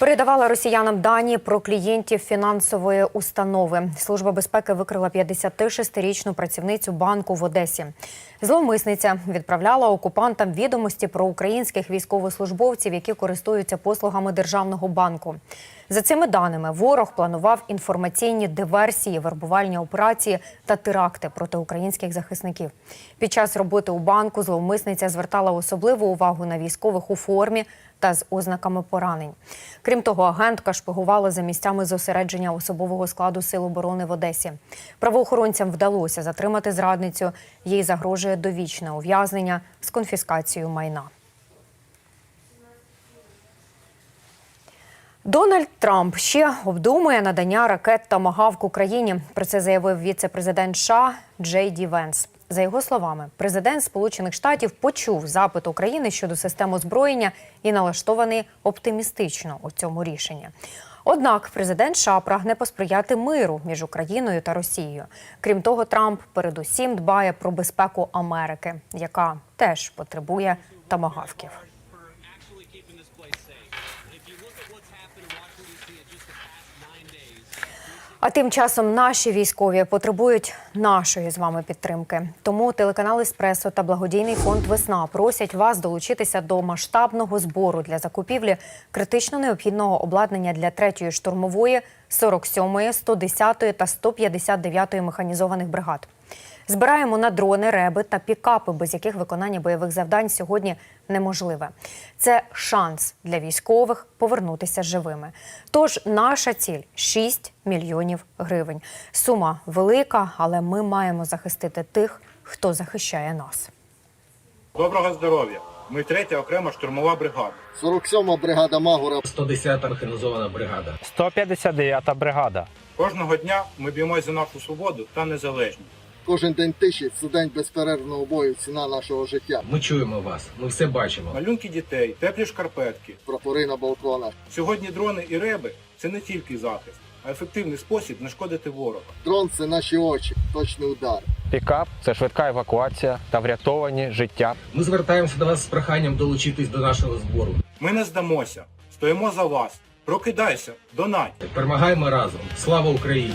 Передавала росіянам дані про клієнтів фінансової установи. Служба безпеки викрила 56-річну працівницю банку в Одесі. Зловмисниця відправляла окупантам відомості про українських військовослужбовців, які користуються послугами державного банку. За цими даними, ворог планував інформаційні диверсії, вербувальні операції та теракти проти українських захисників. Під час роботи у банку зловмисниця звертала особливу увагу на військових у формі та з ознаками поранень. Крім того, агентка шпигувала за місцями зосередження особового складу Сил оборони в Одесі. Правоохоронцям вдалося затримати зрадницю. Їй загрожує довічне ув'язнення з конфіскацією майна. Дональд Трамп ще обдумує надання ракет та магавк Україні. Про це заявив віце-президент США Джей Ді Венс. За його словами, президент Сполучених Штатів почув запит України щодо систем озброєння і налаштований оптимістично у цьому рішенні. Однак президент США прагне посприяти миру між Україною та Росією. Крім того, Трамп передусім дбає про безпеку Америки, яка теж потребує тамагавків. А тим часом наші військові потребують нашої з вами підтримки. Тому телеканал Еспресо та благодійний фонд Весна просять вас долучитися до масштабного збору для закупівлі критично необхідного обладнання для 3-ї штурмової, 47-ї, 110-ї та 159-ї механізованих бригад. Збираємо на дрони, реби та пікапи, без яких виконання бойових завдань сьогодні неможливе. Це шанс для військових повернутися живими. Тож наша ціль 6 мільйонів гривень. Сума велика, але ми маємо захистити тих, хто захищає нас. Доброго здоров'я! Ми третя окрема штурмова бригада. 47-ма бригада Магура 110-та механізована бригада. 159-та бригада. Кожного дня ми б'ємось за нашу свободу та незалежність. Кожен день тиші це день безперервного бою, ціна нашого життя. Ми чуємо вас, ми все бачимо. Малюнки дітей, теплі шкарпетки. Прапори на балконах. Сьогодні дрони і реби це не тільки захист, а ефективний спосіб не шкодити ворога. Дрон це наші очі, точний удар. Пікап це швидка евакуація та врятовані життя. Ми звертаємося до вас з проханням долучитись до нашого збору. Ми не здамося, стоїмо за вас. Прокидайся, донать! Перемагаємо разом. Слава Україні!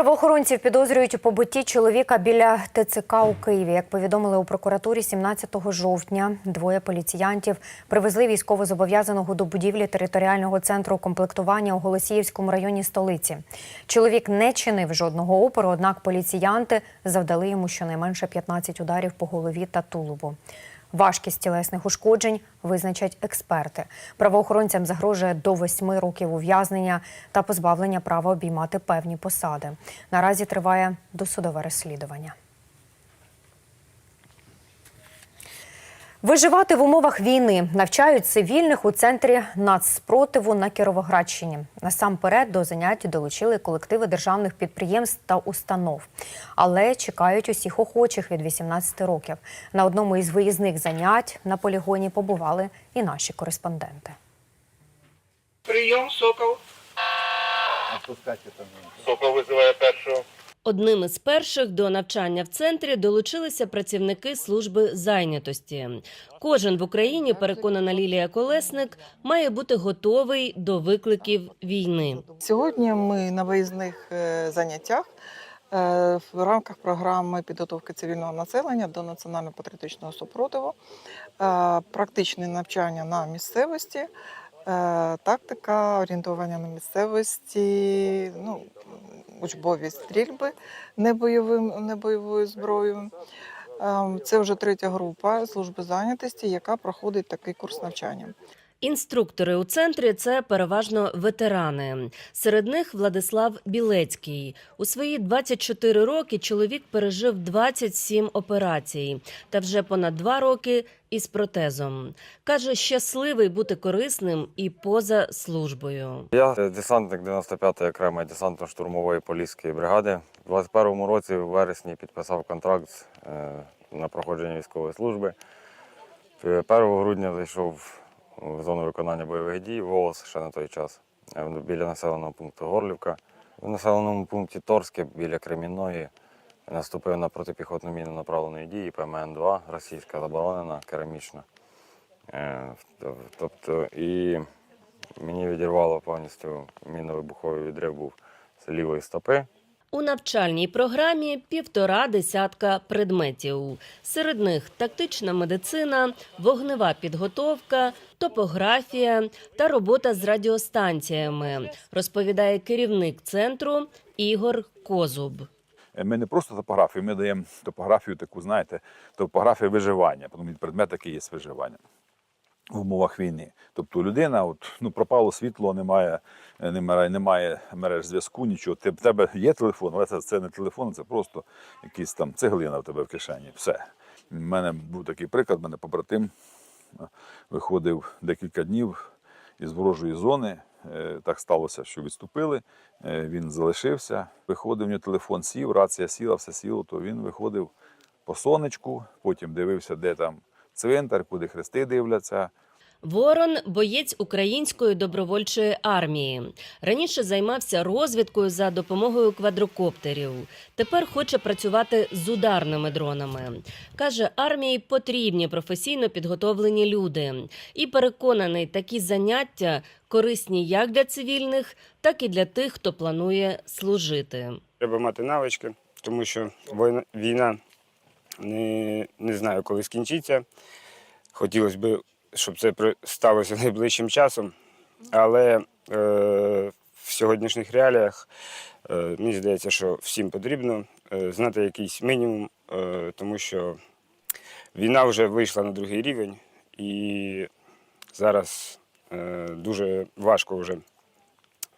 Правоохоронців підозрюють у побитті чоловіка біля ТЦК у Києві. Як повідомили у прокуратурі 17 жовтня, двоє поліціянтів привезли військовозобов'язаного до будівлі територіального центру комплектування у Голосіївському районі столиці. Чоловік не чинив жодного опору, однак поліціянти завдали йому щонайменше 15 ударів по голові та тулубу. Важкість тілесних ушкоджень визначать експерти. Правоохоронцям загрожує до восьми років ув'язнення та позбавлення права обіймати певні посади. Наразі триває досудове розслідування. Виживати в умовах війни навчають цивільних у центрі нацспротиву на Кіровоградщині. Насамперед до занять долучили колективи державних підприємств та установ, але чекають усіх охочих від 18 років. На одному із виїзних занять на полігоні побували і наші кореспонденти. Прийом, сокол. Сокол визиває першого. Одним із перших до навчання в центрі долучилися працівники служби зайнятості. Кожен в Україні, переконана Лілія Колесник, має бути готовий до викликів війни. Сьогодні ми на виїзних е, заняттях е, в рамках програми підготовки цивільного населення до національно-патріотичного супротиву, е, практичне навчання на місцевості, тактика орієнтування на місцевості, ну, учбові стрільби не небойовою зброєю. Е, Це вже третя група служби зайнятості, яка проходить такий курс навчання. Інструктори у центрі це переважно ветерани. Серед них Владислав Білецький. У свої 24 роки чоловік пережив 27 операцій та вже понад два роки із протезом. Каже, щасливий бути корисним і поза службою. Я е, десантник 95-ї окремої десантно-штурмової поліської бригади. У 21-му році в вересні підписав контракт е, на проходження військової служби. Е, 1 грудня зайшов в зону виконання бойових дій, ВООЗ ще на той час, е, біля населеного пункту Горлівка. В населеному пункті Торське біля Кремінної наступив на протипіхотну міну направленої дії ПМН-2, російська заборонена, керамічна. Е, Тобто, і мені відірвало повністю міновибуховий відрив був з лівої стопи. У навчальній програмі півтора десятка предметів. Серед них тактична медицина, вогнева підготовка, топографія та робота з радіостанціями, розповідає керівник центру Ігор Козуб. Ми не просто топографію, ми даємо топографію таку, знаєте, топографію виживання, тому предмет такий є виживання в умовах війни. Тобто людина, от, ну, пропало світло, немає, е, немає, немає мереж зв'язку, нічого. Ти- В тебе є телефон, але це, це не телефон, це просто якийсь там цеглина в тебе в кишені. Все. У мене був такий приклад, мене побратим е, виходив декілька днів із ворожої зони. Е, Так сталося, що відступили. Він залишився, виходив у нього телефон, сів, рація сіла, все сіло, то він виходив по сонечку, потім дивився, де там цвинтар, куди хрести дивляться. Ворон боєць української добровольчої армії. Раніше займався розвідкою за допомогою квадрокоптерів. Тепер хоче працювати з ударними дронами. Каже, армії потрібні професійно підготовлені люди. І переконаний, такі заняття корисні як для цивільних, так і для тих, хто планує служити. Треба мати навички, тому що війна, війна не, не знаю, коли скінчиться. Хотілося б, щоб це сталося найближчим часом. Але е, в сьогоднішніх реаліях е, мені здається, що всім потрібно е, знати якийсь мінімум, е, тому що війна вже вийшла на другий рівень, і зараз е, дуже важко вже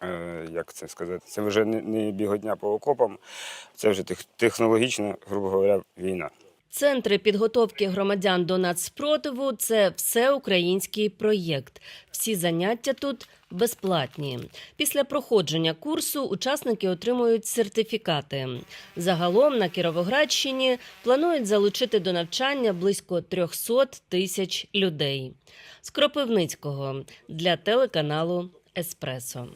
е, як це сказати, це вже не, біготня по окопам, це вже технологічна, грубо говоря, війна. Центри підготовки громадян до нацспротиву це всеукраїнський проєкт. Всі заняття тут безплатні. Після проходження курсу учасники отримують сертифікати. Загалом на Кіровоградщині планують залучити до навчання близько 300 тисяч людей. З Кропивницького для телеканалу Еспресо.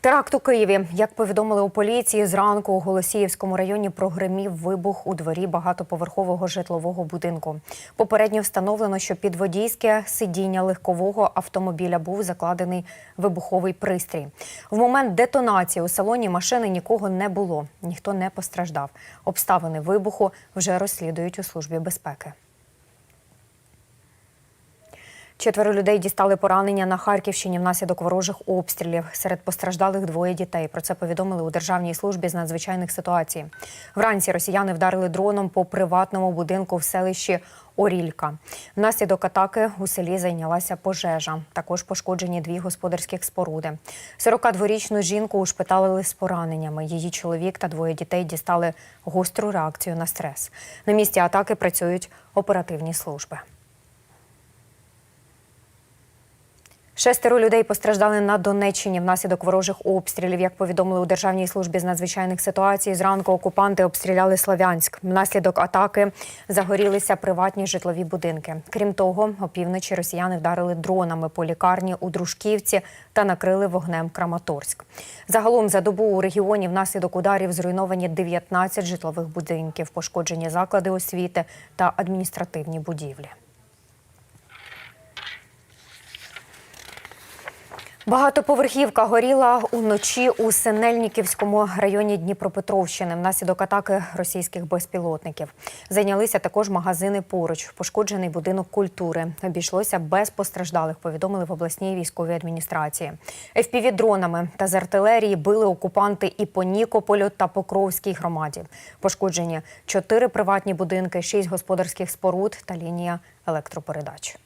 Теракт у Києві. Як повідомили у поліції, зранку у Голосіївському районі прогримів вибух у дворі багатоповерхового житлового будинку. Попередньо встановлено, що під водійське сидіння легкового автомобіля був закладений вибуховий пристрій. В момент детонації у салоні машини нікого не було, ніхто не постраждав. Обставини вибуху вже розслідують у службі безпеки. Четверо людей дістали поранення на Харківщині внаслідок ворожих обстрілів. Серед постраждалих двоє дітей. Про це повідомили у Державній службі з надзвичайних ситуацій. Вранці росіяни вдарили дроном по приватному будинку в селищі Орілька. Внаслідок атаки у селі зайнялася пожежа. Також пошкоджені дві господарських споруди. 42-річну жінку ушпиталили з пораненнями. Її чоловік та двоє дітей дістали гостру реакцію на стрес. На місці атаки працюють оперативні служби. Шестеро людей постраждали на Донеччині внаслідок ворожих обстрілів. Як повідомили у Державній службі з надзвичайних ситуацій, зранку окупанти обстріляли Слов'янськ. Внаслідок атаки загорілися приватні житлові будинки. Крім того, опівночі росіяни вдарили дронами по лікарні у Дружківці та накрили вогнем Краматорськ. Загалом за добу у регіоні внаслідок ударів зруйновані 19 житлових будинків, пошкоджені заклади освіти та адміністративні будівлі. Багатоповерхівка горіла уночі у Синельниківському районі Дніпропетровщини внаслідок атаки російських безпілотників. Зайнялися також магазини поруч. Пошкоджений будинок культури. Обійшлося без постраждалих, повідомили в обласній військовій адміністрації. fpv дронами та з артилерії били окупанти і по Нікополю та Покровській громаді. Пошкоджені чотири приватні будинки, шість господарських споруд та лінія електропередач.